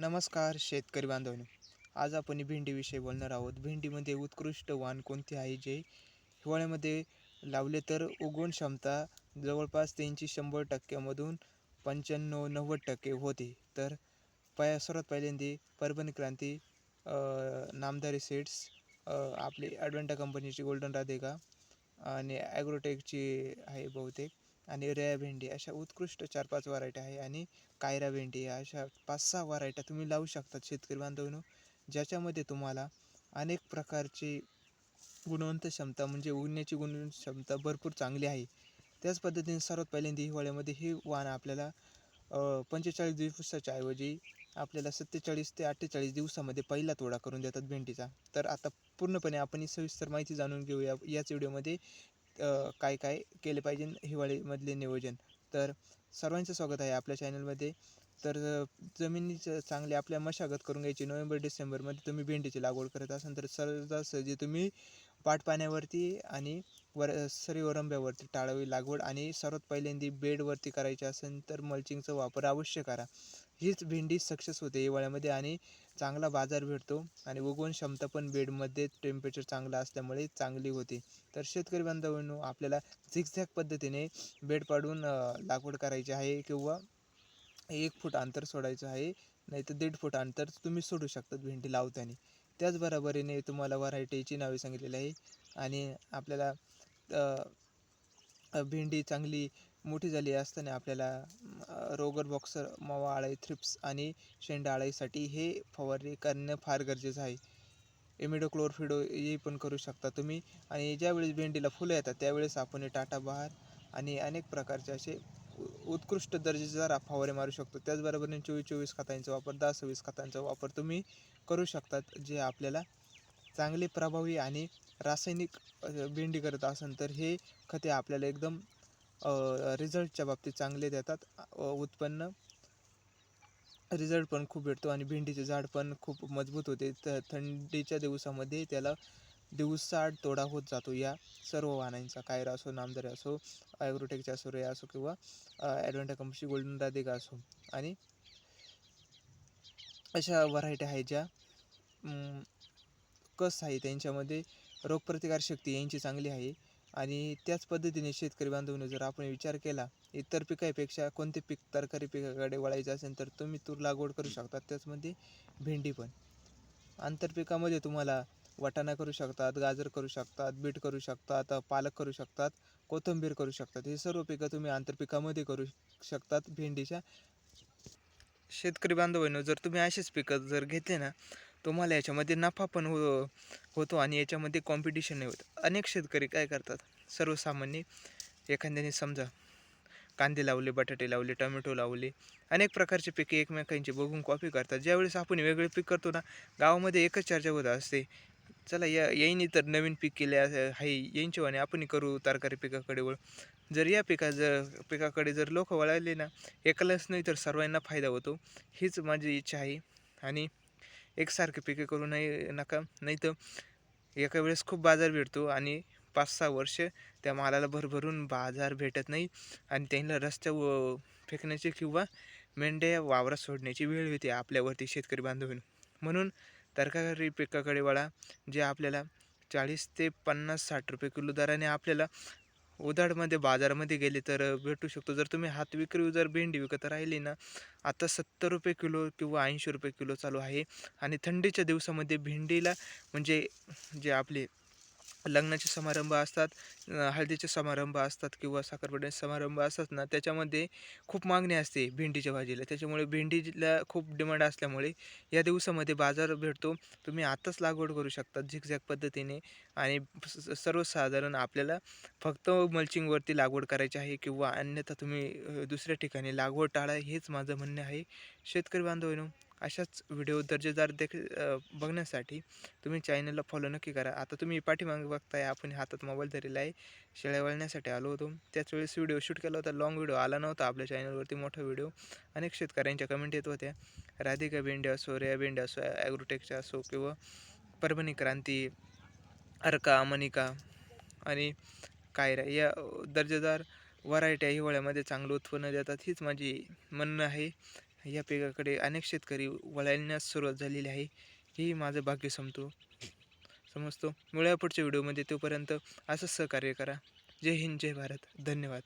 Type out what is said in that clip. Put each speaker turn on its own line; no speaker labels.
नमस्कार शेतकरी बांधवांनो. आज आपण भेंडीविषयी बोलणार आहोत. भेंडीमध्ये उत्कृष्ट वाण कोणते आहे? जे हिवाळ्यामध्ये लावले तर उगवण क्षमता जवळपास त्यांची शंभर टक्क्यामधून पंच्याण्णव नव्वद टक्के होते. तर पया सर्वात पहिल्यांदी परभणी क्रांती नामदारी सीड्स आपली ॲडवेंटा कंपनीची गोल्डन राधिका आणि ॲग्रोटेकची आहे बहुतेक. आणि रेया भेंडी अशा उत्कृष्ट चार पाच व्हरायटी आहे. आणि कायरा भेंडी अशा पाच सहा व्हरायट्या तुम्ही लावू शकतात शेतकरी बांधवांनो ज्याच्यामध्ये तुम्हाला अनेक प्रकारची गुणवंत क्षमता म्हणजे उगण्याची गुणवंत क्षमता भरपूर चांगली आहे. त्याच पद्धतीने सर्वात पहिल्यांदा हिवाळ्यामध्ये हे वाण आपल्याला पंचेचाळीस दिवसाच्या ऐवजी आपल्याला सत्तेचाळीस ते अठ्ठेचाळीस दिवसामध्ये पहिला तोडा करून देतात भेंडीचा. तर आता पूर्णपणे आपण ही सविस्तर माहिती जाणून घेऊया. याच व्हिडिओमध्ये काय काय केले पाहिजे हिवाळीमधले नियोजन. तर सर्वांचं स्वागत आहे आपल्या चॅनलमध्ये. तर जमिनीचं चांगली आपल्या मशागत करून घ्यायची. नोव्हेंबर डिसेंबरमध्ये तुम्ही भेंडीची लागवड करत असाल तर सहजासहजी तुम्ही पाटपाण्यावरती आणि वर सरी वरंब्यावरती टाळावी लागवड आणि सर्वात पहिल्यांदा बेडवरती करायची असेल तर मल्चिंगचा वापर अवश्य करा. हीच भेंडी सक्सेस होते. हिवाळ्यामध्ये आणि चांगला बाजार भेटतो आणि उगवण क्षमता पण बेडमध्ये टेम्परेचर चांगलं असल्यामुळे चांगली होते. तर शेतकरी बांधवांनो आपल्याला झिकझॅक पद्धतीने बेड पाडून लागवड करायची आहे किंवा एक फूट अंतर सोडायचं आहे नाही तर दीड फूट अंतर तुम्ही सोडू शकतात भेंडी लावताना. त्याचबरोबरीने तुम्हाला व्हरायटीची नावे सांगितलेली आहे आणि आपल्याला भेंडी चांगली मोठी झाली असताना आपल्याला रोगर बॉक्सर मावा आळी थ्रिप्स आणि शेंडा आळीसाठी हे फवारणी करणं फार गरजेचं आहे. एमिडोक्लोरफिडो हे पण करू शकता तुम्ही. आणि ज्यावेळेस भेंडीला फुलं येतात त्यावेळेस आपण हे टाटा बहार आणि अनेक प्रकारचे असे उत्कृष्ट दर्जेदार फवारे मारू शकतो. त्याचबरोबर चोवीस चोवीस खतांचा वापर दहा सव्वीस खतांचा वापर तुम्ही करू शकतात जे आपल्याला चांगले प्रभावी आणि रासायनिक भेंडी करत असेल तर हे खते आपल्याला एकदम रिझल्टच्या बाबतीत चांगले देतात. उत्पन्न रिझल्ट पण खूप भेटतो आणि भेंडीचे झाड पण खूप मजबूत होते. त थंडीच्या दिवसामध्ये त्याला दिवसाआड तोडा होत जातो. या सर्व वाहनांचा कायरा असो नामदारी असो ॲग्रोटेकचा असो रे असो किंवा ॲडव्हान्टा कंपनीची गोल्डन राधिका असो. आणि अशा व्हरायटी आहेत ज्या कस आहे त्यांच्यामध्ये रोगप्रतिकारशक्ती यांची चांगली आहे. आणि त्याच पद्धतीने शेतकरी बांधवांनी जर आपण विचार केला इतर पिकापेक्षा कोणते पीक तरकारी पिकाकडे वळायचं असेल तर तुम्ही तूर लागवड करू शकता. त्याचमध्ये भेंडी पण. आंतरपिकामध्ये तुम्हाला वाटाणा करू शकतात गाजर करू शकतात बीट करू शकतात पालक करू शकतात कोथिंबीर करू शकतात. हे सर्व पिकं तुम्ही आंतरपिकामध्ये करू शकतात भेंडीच्या. शेतकरी बांधवांनो जर तुम्ही अशीच पिकं जर घेतले ना तुम्हाला याच्यामध्ये नफा पण हो होतो आणि याच्यामध्ये कॉम्पिटिशन नाही होत. अनेक शेतकरी काय करतात? सर्वसामान्य एखाद्याने समजा कांदे लावले बटाटे लावले टोमॅटो लावले अनेक प्रकारचे पिके एकमेकांचे बघून कॉपी करतात. ज्यावेळेस आपण वेगळे पीक करतो ना गावामध्ये एकच चर्चा होत असते. चला या येईनी तर नवीन पीक केले आहे यांच्या आणि आपण करू तरकारी पिकाकडे वळ. जर या पिका जर पिकाकडे जर लोक वळाले ना एकालाच नाही तर सर्वांना फायदा होतो. हीच माझी इच्छा आहे. आणि एकसारखे पिके करू नाही नका. नाही तर एका वेळेस खूप बाजार भेटतो आणि पाच सहा वर्ष त्या मालाला भरभरून बाजार भेटत नाही आणि त्यांना रस्त्यावर फेकण्याची किंवा मेंढ्या वावरात सोडण्याची वेळ येते आपल्यावरती शेतकरी बांधवीन. म्हणून तरकारी पिकाकडे वळा जे आपल्याला चाळीस ते पन्नास साठ रुपये किलो दराने आपल्याला उधाडमध्ये बाजारामध्ये गेले तर भेटू शकतो. जर तुम्ही हात विक्री जर भेंडी विकत राहिली ना आता सत्तर रुपये किलो किंवा ऐंशी रुपये किलो चालू आहे. आणि थंडीच्या दिवसामध्ये भेंडीला म्हणजे जे आपले लग्नाचे समारंभ असतात हळदीचे समारंभ असतात किंवा साखरपुड्याचे समारंभ असतात ना त्याच्यामध्ये खूप मागणी असते भेंडीच्या भाजीला. त्याच्यामुळे भेंडीला खूप डिमांड असल्यामुळे या दिवसामध्ये बाजार भेटतो. तुम्ही आत्ताच लागवड करू शकता झिकझॅक पद्धतीने आणि सर्वसाधारण आपल्याला फक्त मल्चिंगवरती लागवड करायची आहे किंवा अन्यथा तुम्ही दुसऱ्या ठिकाणी लागवड टाळा हेच माझं म्हणणं आहे. शेतकरी बांधवांनो अशाच व्हिडिओ दर्जेदार देख बघण्यासाठी तुम्ही चॅनलला फॉलो नक्की करा. आता तुम्ही पाठीमागे बघताय आपण हातात मोबाईल धरलेला आहे. शेळ्या वळण्यासाठी आलो होतो. त्याच वेळेस व्हिडिओ शूट केला होता. लॉंग व्हिडिओ आला नव्हता आपल्या चॅनलवरती मोठा व्हिडिओ अनेक शेतकऱ्यांच्या कमेंट येत होत्या. राधिका भेंडी असो रेया भेंडी असो ॲग्रोटेकच्या असो किंवा परभणी क्रांती अर्का मनिका आणि कायरा या दर्जेदार व्हरायट्या हिवाळ्यामध्ये चांगलं उत्पन्न देतात हीच माझी म्हणणं आहे. या पिकाकडे अनेक शेतकरी वळण्यास सुरुवात झालेली आहे. ही माझं भाग्य समतो. समजतो. मिळूया पुढच्या व्हिडिओमध्ये तोपर्यंत असंच सहकार्य करा. जय हिंद जय भारत. धन्यवाद.